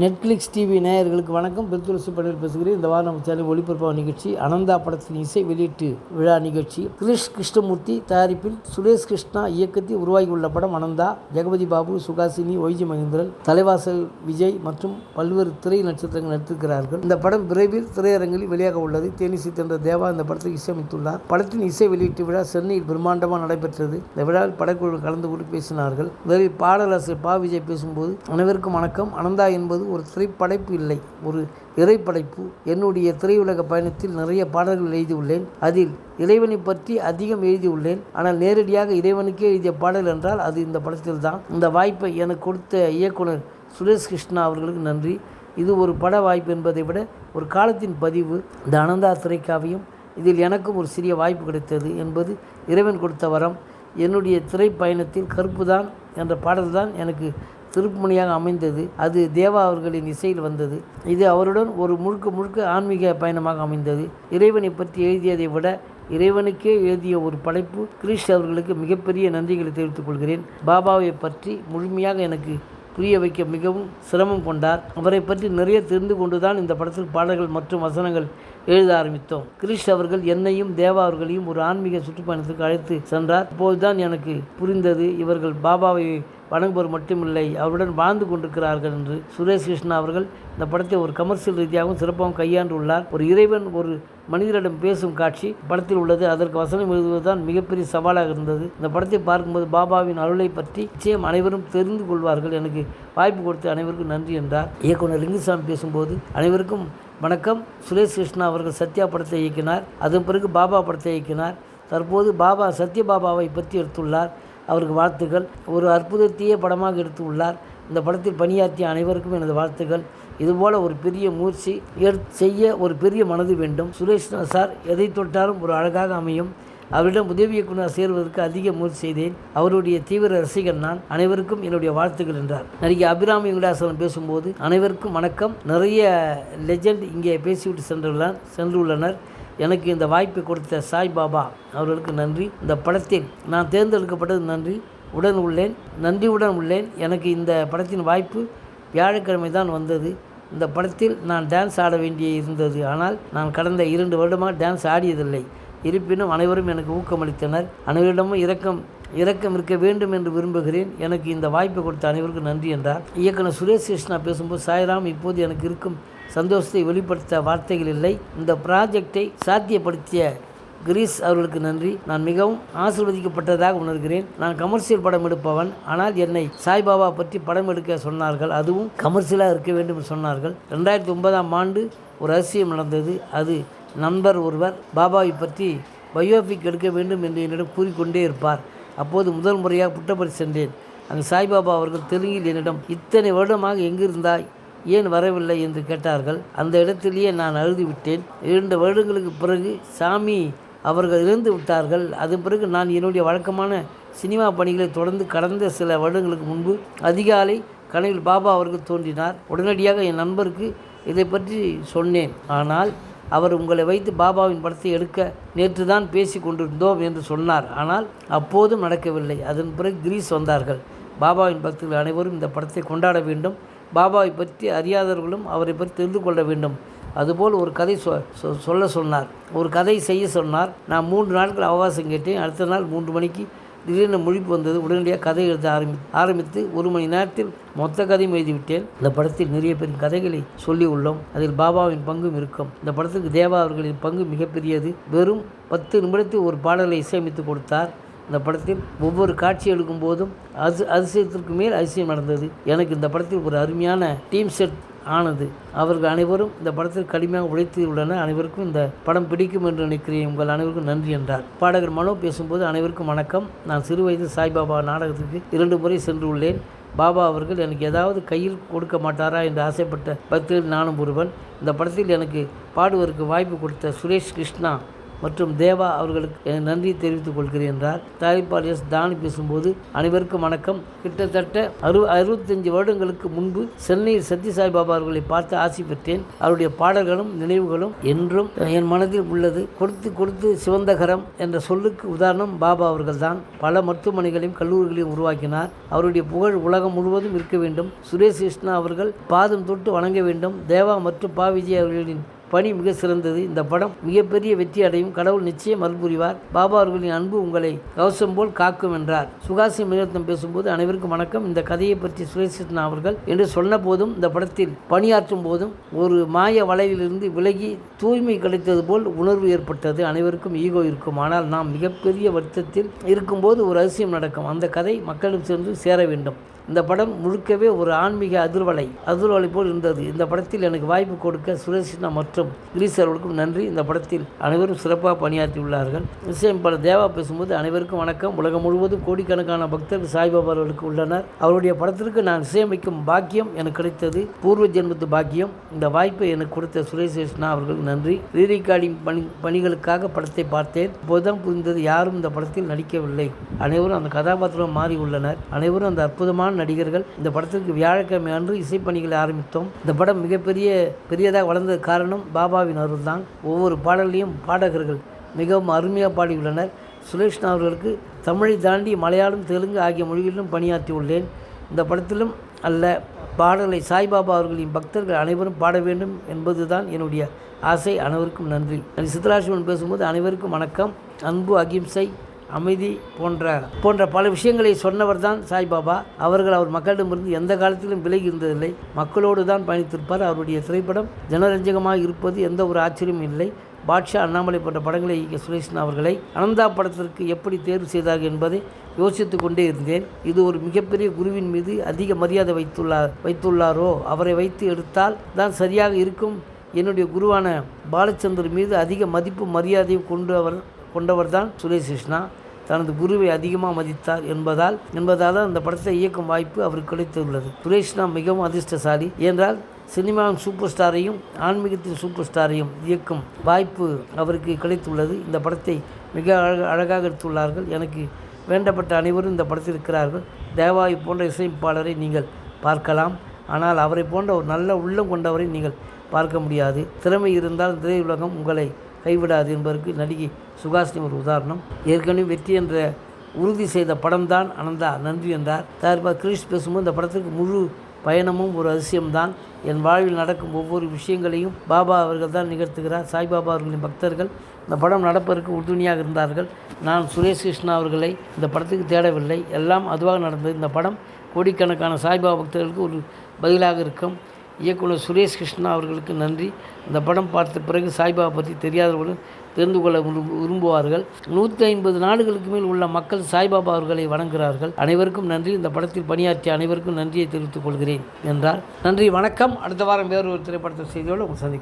Netflix TV நேயர்களுக்கு வணக்கம். பெருத்துளசி பணியில் பேசுகிறேன். இந்த வாரம் நம்ம சேனல் ஒளிபரப்பாக நிகழ்ச்சி அனந்தா படத்தின் இசை வெளியீட்டு விழா நிகழ்ச்சி. கிரிஷ் கிருஷ்ணமூர்த்தி தயாரிப்பில் சுரேஷ் கிருஷ்ணா இயக்கத்தில் உருவாகியுள்ள படம் அனந்தா ஜெகபதி பாபு சுகாசினி ஒய்ஜி மகேந்திரன் தலைவாசல் விஜய் மற்றும் பல்வேறு திரை நட்சத்திரங்கள் நடித்திருக்கிறார்கள். இந்த படம் விரைவில் திரையரங்கில் வெளியாக உள்ளது. தேனிசி சித்தன்ற தேவா இந்த படத்தை இசையமைத்துள்ளார். படத்தின் இசை வெளியீட்டு விழா சென்னையில் பிரம்மாண்டமாக நடைபெற்றது. இந்த விழாவில் படக்குழு கலந்து கொண்டு பேசினார்கள். முதலில் பாடலாசிரியர் பா. விஜய் பேசும்போது அனைவருக்கும் வணக்கம். அனந்தா என்பது ஒரு திரைப்படைப்பு இல்லை. ஒரு இறைப்படைப்பு. என்னுடைய திரையுலக பயணத்தில் நிறைய பாடல்கள் எழுதியுள்ளேன். அதில் இறைவனை பற்றி அதிகம் எழுதியுள்ளேன். ஆனால் நேரடியாக இறைவனுக்கே எழுதிய பாடல் என்றால் அது இந்த படத்தில் தான் இந்த வாய்ப்பை எனக்கு கொடுத்த இயக்குனர் சுரேஷ் கிருஷ்ணா அவர்களுக்கு நன்றி. இது ஒரு பட வாய்ப்பு என்பதை விட ஒரு காலத்தின் பதிவு. இந்த அனந்தா திரைக்காவியம். இதில் எனக்கும் ஒரு சிறிய வாய்ப்பு கிடைத்தது என்பது இறைவன் கொடுத்த வரம். என்னுடைய திரைப்பயணத்தில் கருப்பு தான் என்ற பாடல் தான் எனக்கு திருப்புமணியாக அமைந்தது. அது தேவா அவர்களின் இசையில் வந்தது. இது அவருடன் ஒரு முழுக்க முழுக்க ஆன்மீக பயணமாக அமைந்தது. இறைவனை பற்றி எழுதியதை விட இறைவனுக்கே எழுதிய ஒரு படைப்பு கிரீஷ் அவர்களுக்கு மிகப்பெரிய நன்றிகளை தெரிவித்துக் கொள்கிறேன். பாபாவை பற்றி முழுமையாக எனக்கு புரிய வைக்க மிகவும் சிரமம் கொண்டார். அவரை பற்றி நிறைய தெரிந்து கொண்டுதான் இந்த படத்தில் பாடல்கள் மற்றும் வசனங்கள் எழுத ஆரம்பித்தோம். கிரீஷ் அவர்கள் என்னையும் தேவா அவர்களையும் ஒரு ஆன்மீக சுற்றுப்பயணத்துக்கு அழைத்து சென்றார். அப்போதுதான் எனக்கு புரிந்தது இவர்கள் பாபாவை வணங்குபவர் மட்டுமில்லை அவருடன் வாழ்ந்து கொண்டிருக்கிறார்கள் என்று சுரேஷ் கிருஷ்ணா அவர்கள் இந்த படத்தை ஒரு கமர்ஷியல் ரீதியாகவும் சிறப்பாகவும் கையாண்டுள்ளார். ஒரு இறைவன் ஒரு மனிதரிடம் பேசும் காட்சி படத்தில் உள்ளது. அதற்கு வசனம் எழுதுவதுதான் மிகப்பெரிய சவாலாக இருந்தது. இந்த படத்தை பார்க்கும்போது பாபாவின் அருளை பற்றி நிச்சயம் அனைவரும் தெரிந்து கொள்வார்கள். எனக்கு வாய்ப்பு கொடுத்த அனைவருக்கும் நன்றி என்றார். இயக்குனர் லிங்குசாமி பேசும்போது அனைவருக்கும் வணக்கம். சுரேஷ் கிருஷ்ணா அவர்கள் சத்யா படத்தை இயக்கினார். அதன் பிறகு பாபா படத்தை இயக்கினார். தற்போது பாபா சத்யபாபாவை பற்றி எடுத்துள்ளார். அவருக்கு வாழ்த்துக்கள். ஒரு அற்புதத்தையே படமாக எடுத்து உள்ளார். இந்த படத்தில் பணியாற்றிய அனைவருக்கும் எனது வாழ்த்துக்கள். இதுபோல் ஒரு பெரிய முயற்சி செய்ய ஒரு பெரிய மனது வேண்டும். சுரேஷ் சார் எதை தொட்டாலும் ஒரு அழகாக அமையும். அவரிடம் உதவி இயக்குனர் சேர்வதற்கு அதிக முயற்சி செய்தேன். அவருடைய தீவிர ரசிகன் நான். அனைவருக்கும் என்னுடைய வாழ்த்துக்கள் என்றார். நடிகை அபிராமி வெங்கடாசலம் பேசும்போது அனைவருக்கும் வணக்கம். நிறைய லெஜெண்ட் இங்கே பேசிவிட்டு சென்றுள்ளார் சென்றுள்ளனர். எனக்கு இந்த வாய்ப்பை கொடுத்த சாய் பாபா அவர்களுக்கு நன்றி. இந்த படத்தில் நான் தேர்ந்தெடுக்கப்பட்டது நன்றி. உடன் உள்ளேன். நன்றியுடன் உள்ளேன். எனக்கு இந்த படத்தின் வாய்ப்பு வியாழக்கிழமை தான் வந்தது. இந்த படத்தில் நான் டான்ஸ் ஆட வேண்டிய இருந்தது. ஆனால் நான் கடந்த இரண்டு வருடமாக டான்ஸ் ஆடியதில்லை. இருப்பினும் அனைவரும் எனக்கு ஊக்கமளித்தனர். அனைவரிடமும் இரக்கம் இரக்கம் இருக்க வேண்டும் என்று விரும்புகிறேன். எனக்கு இந்த வாய்ப்பை கொடுத்த அனைவருக்கும் நன்றி என்றார். இயக்குனர் சுரேஷ் கிருஷ்ணா பேசும்போது சாய்ராம் இப்போது எனக்கு இருக்கும் சந்தோஷத்தை வெளிப்படுத்த வார்த்தைகள் இல்லை. இந்த ப்ராஜெக்டை சாத்தியப்படுத்திய கிரீஸ் அவர்களுக்கு நன்றி. நான் மிகவும் ஆசிர்வதிக்கப்பட்டதாக உணர்கிறேன். நான் கமர்ஷியல் படம் எடுப்பவன். ஆனால் என்னை சாய்பாபா பற்றி படம் எடுக்க சொன்னார்கள். அதுவும் கமர்ஷியலாக இருக்க வேண்டும் என்று சொன்னார்கள். ரெண்டாயிரத்தி ஒன்பதாம் ஆண்டு ஒரு அதிசயம் நடந்தது. அது நண்பர் ஒருவர் பாபாவை பற்றி பயோபிக் எடுக்க வேண்டும் என்று என்னிடம் கூறிக்கொண்டே இருப்பார். அப்போது முதல் முறையாக புட்டப்படி சென்றேன். அங்கு சாய்பாபா அவர்கள் தெலுங்கில் என்னிடம் இத்தனை வருடமாக எங்கிருந்தாய்? ஏன் வரவில்லை என்று கேட்டார்கள். அந்த இடத்திலேயே நான் அழுதுவிட்டேன். இரண்டு வருடங்களுக்கு பிறகு சாமி அவர்கள் இருந்து விட்டார்கள். அதன் பிறகு நான் என்னுடைய வழக்கமான சினிமா பணிகளை தொடர்ந்து கடந்த சில வருடங்களுக்கு முன்பு அதிகாலை கனவில் பாபா அவர்கள் தோன்றினார். உடனடியாக என் நண்பருக்கு இதை பற்றி சொன்னேன். ஆனால் அவர் உங்களை வைத்து பாபாவின் படத்தை எடுக்க நேற்று தான் பேசி கொண்டிருந்தோம் என்று சொன்னார். ஆனால் அப்போதும் நடக்கவில்லை. அதன் பிறகு கிரீஸ் வந்தார்கள். பாபாவின் பக்தர்கள் அனைவரும் இந்த படத்தை கொண்டாட வேண்டும். பாபாவை பற்றி அறியாதவர்களும் அவரை பற்றி தெரிந்து கொள்ள வேண்டும். அதுபோல் ஒரு கதை சொ சொ- சொல்ல சொன்னார். ஒரு கதை செய்ய சொன்னார். நான் மூன்று நாட்கள் அவகாசம் கேட்டேன். அடுத்த நாள் மூன்று மணிக்கு திடீர்னு முழிப்பு வந்தது. உடனடியாக கதை எழுத ஆரம்பி ஆரம்பித்து ஒரு மணி நேரத்தில் மொத்த கதையும் எழுதிவிட்டேன். இந்த படத்தில் நிறைய பேர் கதைகளை சொல்லி உள்ளோம். அதில் பாபாவின் பங்கும் இருக்கும். இந்த படத்துக்கு தேவா அவர்களின் பங்கு மிகப்பெரியது. வெறும் பத்து நிமிடத்தில் ஒரு பாடலை இசையமைத்து கொடுத்தார். இந்த படத்தில் ஒவ்வொரு காட்சி எடுக்கும் போதும் அது அதிசயத்திற்கு மேல் அதிசயம் நடந்தது. எனக்கு இந்த படத்தில் ஒரு அருமையான டீம் செட் ஆனது. அவர்கள் அனைவரும் இந்த படத்தில் கடுமையாக உழைத்துள்ளனர் அனைவருக்கும் இந்த படம் பிடிக்கும் என்று நினைக்கிறேன். உங்கள் அனைவருக்கும் நன்றி என்றார். பாடகர் மனோ பேசும்போது அனைவருக்கும் வணக்கம். நான் சிறுவயது சாய்பாபா நாடகத்துக்கு இரண்டு முறை சென்று உள்ளேன். பாபா அவர்கள் எனக்கு ஏதாவது கையில் கொடுக்க மாட்டாரா என்று ஆசைப்பட்ட பக்தர்கள் நானும் ஒருவன். இந்த படத்தில் எனக்கு பாடுவதற்கு வாய்ப்பு கொடுத்த சுரேஷ் கிருஷ்ணா மற்றும் தேவா அவர்களுக்கு நன்றி தெரிவித்துக் கொள்கிறேன் என்றார். தயாரிப்பாளர் எஸ் தானி பேசும்போது அனைவருக்கும் வணக்கம். கிட்டத்தட்ட அறு அறுபத்தஞ்சு வருடங்களுக்கு முன்பு சென்னையில் சத்யசாய் பாபா அவர்களை பார்த்து ஆசி பெற்றேன். அவருடைய பாடல்களும் நினைவுகளும் என்றும் என் மனதில் உள்ளது. கொடுத்து கொடுத்து சிவந்தகரம் என்ற சொல்லுக்கு உதாரணம் பாபா அவர்கள்தான். பல மருத்துவமனைகளையும் கல்லூரிகளையும் உருவாக்கினார். அவருடைய புகழ் உலகம் முழுவதும் இருக்க வேண்டும். சுரேஷ் கிருஷ்ணா அவர்கள் பாதம் தொட்டு வணங்க வேண்டும். தேவா மற்றும் பா. விஜய் அவர்களின் பணி மிக சிறந்தது. இந்த படம் மிகப்பெரிய வெற்றி அடையும். கடவுள் நிச்சயம் அருள் பாபா அவர்களின் அன்பு உங்களை கவசம் போல் காக்கும் என்றார். சுகாசி மிருகத்தம் பேசும்போது அனைவருக்கும் வணக்கம். இந்த கதையை பற்றி சுரேஷ் அவர்கள் என்று சொன்ன போதும் இந்த படத்தில் பணியாற்றும் போதும் ஒரு மாய வலையிலிருந்து விலகி தூய்மை கிடைத்தது போல் உணர்வு ஏற்பட்டது. அனைவருக்கும் ஈகோ இருக்கும். ஆனால் நாம் மிகப்பெரிய வருத்தத்தில் இருக்கும்போது ஒரு அதிசயம் நடக்கும். அந்த கதை மக்களிடம் சென்று சேர வேண்டும். இந்த படம் முழுக்கவே ஒரு ஆன்மீக அதிர்வலை அதிர்வலை போல் இருந்தது. இந்த படத்தில் எனக்கு வாய்ப்பு கொடுக்க சுரேஷ்னா மற்றும் கிரீஷ் அவர்களுக்கும் நன்றி. இந்த படத்தில் அனைவரும் சிறப்பாக பணியாற்றியுள்ளார்கள். இசையமைப்பாளர் தேவா பேசும்போது அனைவருக்கும் வணக்கம். உலகம் முழுவதும் கோடிக்கணக்கான பக்தர்கள் சாய்பாபா அவர்களுக்கு உள்ளனர். அவருடைய படத்திற்கு நான் இசையமைக்கும் பாக்கியம் எனக்கு கிடைத்தது. பூர்வ ஜென்மத்து பாக்கியம். இந்த வாய்ப்பை எனக்கு கொடுத்த சுரேஷ் கிருஷ்ணா அவர்களுக்கு நன்றி. ரீரிகார்டிங் பணி பணிகளுக்காக படத்தை பார்த்தேன். இப்போதுதான் புரிந்தது யாரும் இந்த படத்தில் நடிக்கவில்லை. அனைவரும் அந்த கதாபாத்திரம் மாறி உள்ளனர் அனைவரும் அந்த அற்புதமான நடிகர்கள். இந்த படத்திற்கு வியாழக்கிழமை அன்று இசைப்பணிகளை ஆரம்பித்தோம். இந்த படம் மிகப்பெரிய பெரியதாக வளர்ந்தது காரணம் பாபாவின் அருள் தான். ஒவ்வொரு பாடலையும் பாடகர்கள் மிகவும் அருமையாக பாடியுள்ளனர். சுரேஷ்ணா அவர்களுக்கு தமிழை தாண்டி மலையாளம் தெலுங்கு ஆகிய மொழிகளிலும் பணியாற்றியுள்ளேன் இந்த படத்திலும் அல்ல பாடலை சாய்பாபா அவர்களின் பக்தர்கள் அனைவரும் பாட வேண்டும் என்பதுதான் என்னுடைய ஆசை. அனைவருக்கும் நன்றி. சித்தராசிவன் பேசும்போது அனைவருக்கும் வணக்கம். அன்பு அகிம்சை அமைதி போன்ற போன்ற பல விஷயங்களை சொன்னவர் தான் சாய்பாபா. அவர்கள் அவர் மக்களிடமிருந்து எந்த காலத்திலும் விலகி இருந்ததில்லை. மக்களோடு தான் பயணித்திருப்பார். அவருடைய திரைப்படம் ஜனரஞ்சகமாக இருப்பது எந்த ஒரு ஆச்சரியமும் இல்லை. பாட்ஷா அண்ணாமலை போன்ற படங்களை இயக்கிய சுரேஷன் அவர்களை அனந்தா படத்திற்கு எப்படி தேர்வு செய்தார்கள் என்பதை யோசித்து கொண்டே இருந்தேன். இது ஒரு மிகப்பெரிய குருவின் மீது அதிக மரியாதை வைத்துள்ளார் வைத்துள்ளாரோ? அவரை வைத்து எடுத்தால் தான் சரியாக இருக்கும். என்னுடைய குருவான பாலச்சந்தர் மீது அதிக மதிப்பு மரியாதையும் கொண்டு அவர் கொண்டவர் தான் சுரேஷ் கிருஷ்ணா. தனது குருவை அதிகமாக மதித்தார் என்பதால் என்பதால் தான் அந்த படத்தை இயக்கும் வாய்ப்பு அவருக்கு கிடைத்துள்ளது. சுரேஷ்னா மிகவும் அதிர்ஷ்டசாலி. என்றால் சினிமாவின் சூப்பர் ஸ்டாரையும் ஆன்மீகத்தின் சூப்பர் ஸ்டாரையும் இயக்கும் வாய்ப்பு அவருக்கு கிடைத்துள்ளது. இந்த படத்தை மிக அழக அழகாக எடுத்துள்ளார்கள். எனக்கு வேண்டப்பட்ட அனைவரும் இந்த படத்தில் இருக்கிறார்கள். தேவாய் போன்ற இசையமைப்பாளரை நீங்கள் பார்க்கலாம். ஆனால் அவரை போன்ற ஒரு நல்ல உள்ளம் கொண்டவரை நீங்கள் பார்க்க முடியாது. திறமை இருந்தால் திரையுலகம் உங்களை கைவிடாது என்பதற்கு நடிகை சுகாசினி ஒரு உதாரணம். ஏற்கனவே வெற்றி என்ற உறுதி செய்த படம்தான் அனந்தா நன்றி என்றார். தயாரிப்பாளர் கிரீஷ் பேசும்போது இந்த படத்திற்கு முழு பயணமும் ஒரு அதிசயம்தான். என் வாழ்வில் நடக்கும் ஒவ்வொரு விஷயங்களையும் பாபா அவர்கள் தான் நிகழ்த்துகிறார். சாய்பாபா அவர்களின் பக்தர்கள் இந்த படம் நடப்பதற்கு உறுதுணையாக இருந்தார்கள். நான் சுரேஷ் கிருஷ்ணா அவர்களை இந்த படத்துக்கு தேடவில்லை. எல்லாம் அதுவாக நடந்தது. இந்த படம் கோடிக்கணக்கான சாய்பாபா பக்தர்களுக்கு ஒரு பதிலாக இருக்கும். இயக்குனர் சுரேஷ் கிருஷ்ணா அவர்களுக்கு நன்றி. இந்த படம் பார்த்த பிறகு சாய்பாபா பற்றி தெரியாதவர்களும் தெரிந்து கொள்ள விரும்பு விரும்புவார்கள். நூற்றி ஐம்பது நாடுகளுக்கு மேல் உள்ள மக்கள் சாய்பாபா அவர்களை வணங்குகிறார்கள். அனைவருக்கும் நன்றி. இந்த படத்தில் பணியாற்றிய அனைவருக்கும் நன்றியை தெரிவித்துக் கொள்கிறேன் என்றார். நன்றி. வணக்கம். அடுத்த வாரம் வேறு ஒரு திரைப்படத்தை செய்தியோடு உங்கள் சந்திக்கிறேன்.